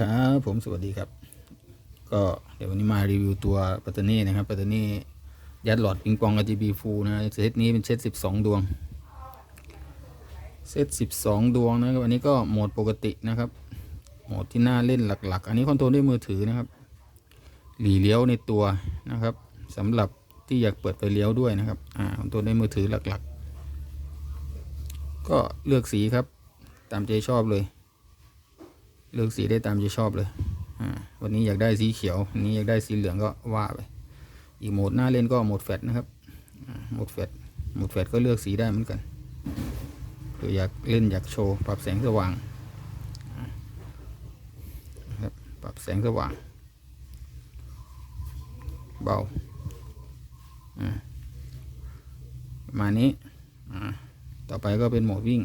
ครับผมสวัสดีครับ ก็เดี๋ยววันนี้มารีวิวตัวปัตตอร์นี่นะครับปัตตอร์นี่ยัดหลอดปิงปอง RGB Full นะเซตนี้เป็นเซต12 ดวง เซต12 ดวงนะครับอันนี้ก็โหมดปกตินะครับ โหมดที่น่าเล่นหลัก ๆ อันนี้คอนโทรลด้วยมือถือนะครับ หลีเลี้ยวในตัวนะครับสำหรับที่อยากเปิดไฟเลี้ยวด้วยนะครับอ่าคอนโทรลด้วยมือถือหลักๆ ก็เลือกสีครับตามใจชอบเลย เลือกสีได้ตามใจชอบเลยอวันนี้อยากได้สีเขียววันนี้อยากได้สีเหลืองก็ว่าไป อีกโหมดหน้าเล่นก็โหมดแฟลชนะครับโหมดแฟลชโหมดแฟลชก็เลือกสีได้เหมือนกันคืออยากเล่นอยากโชว์ปรับแสงสว่างครับปรับแสงสว่าง เบาอ่าประมาณนี้อ่าต่อไปก็เป็นโหมดวิ่ง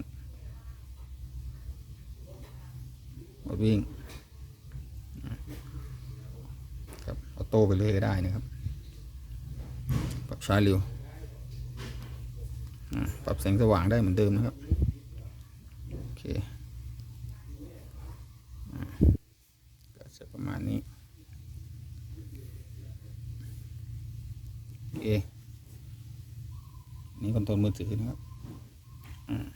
วิ่งครับออโต้ไปเลยก็ได้นะครับ ปรับช้าเร็วปรับแสงสว่างได้เหมือนเดิมนะครับโอเคก็จะประมาณนี้โอเคนี่คอนโทรลมือถือนะครับอ่า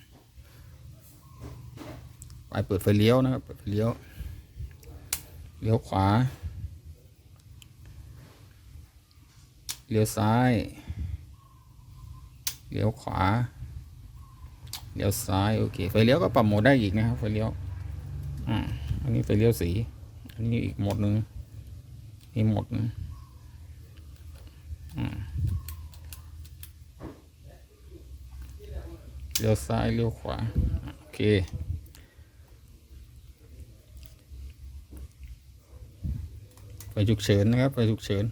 ไปเปิดไฟเลี้ยวนะครับ เปิดไฟเลี้ยว เลี้ยวขวา เลี้ยวซ้าย เลี้ยวขวา เลี้ยวซ้าย โอเค ไฟเลี้ยวก็ปรับโหมดได้อีกนะครับ ไฟเลี้ยว อ่า อันนี้ไฟเลี้ยวสี อันนี้อีกโหมดหนึ่งนี่โหมดหนึงอ่าเลี้ยวซ้ายเลี้ยวขวา โอเค ไฟฉุกเฉินนะครับ ไฟฉุกเฉิน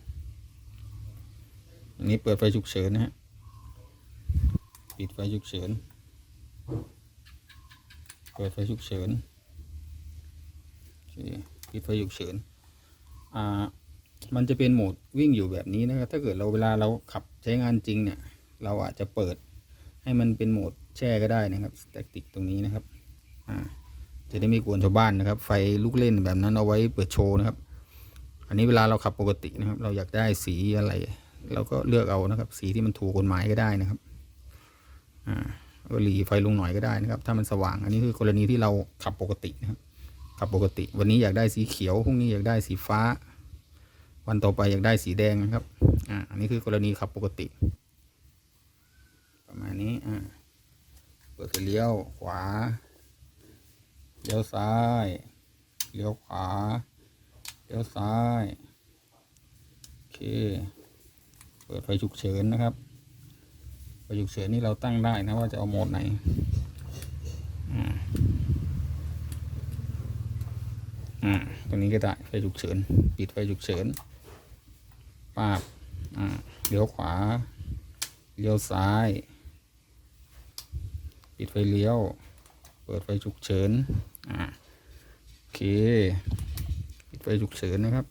อันนี้เปิดไฟฉุกเฉินนะฮะ ปิดไฟฉุกเฉิน เปิดไฟฉุกเฉิน ปิดไฟฉุกเฉิน อ่า มันจะเป็นโหมดวิ่งอยู่แบบนี้นะครับ ถ้าเกิดเราเวลาเราขับใช้งานจริงเนี่ย เราอาจจะเปิดให้มันเป็นโหมดแช่ก็ได้นะครับสแตติกตรงนี้นะครับ อ่า จะได้ไม่กวนชาวบ้านนะครับ ไฟลูกเล่นแบบนั้นเอาไว้เปิดโชว์นะครับ อันนี้เวลาเราขับปกตินะครับ เราอยากได้สีอะไร เราก็เลือกเอานะครับ สีที่มันถูกกฎหมายก็ได้นะครับอ่าหลีไฟลงหน่อยก็ได้นะครับ ถ้ามันสว่าง อันนี้คือกรณีที่เราขับปกตินะครับขับปกติ วันนี้อยากได้สีเขียวพรุ่งนี้อยากได้สีฟ้า วันต่อไปอยากได้สีแดงนะครับอ่าอันนี้คือกรณีขับปกติ ประมาณนี้อ่าเปิดเลี้ยวขวาเลี้ยวซ้ายเลี้ยวขวา ลี้ยวซ้าย โอเค เปิดไฟฉุกเฉินนะครับ ไฟฉุกเฉินนี่เราตั้งได้นะว่าจะเอาโหมดไหนอ่าอ่าตรงนี้ก็ได้ไฟฉุกเฉิน ปิดไฟฉุกเฉินปาบอ่าเลี้ยวขวา เลี้ยวซ้าย ปิดไฟเลี้ยว เปิดไฟฉุกเฉิน อ่า โอเค ไฟฉุกเฉินนะครับ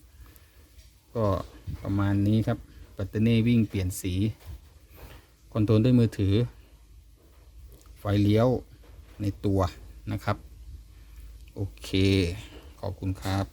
ก็ประมาณนี้ครับปัตเตอร์เน่วิ่งเปลี่ยนสีคอนโทรลด้วยมือถือ ไฟเลี้ยวในตัวนะครับ โอเค ขอบคุณครับ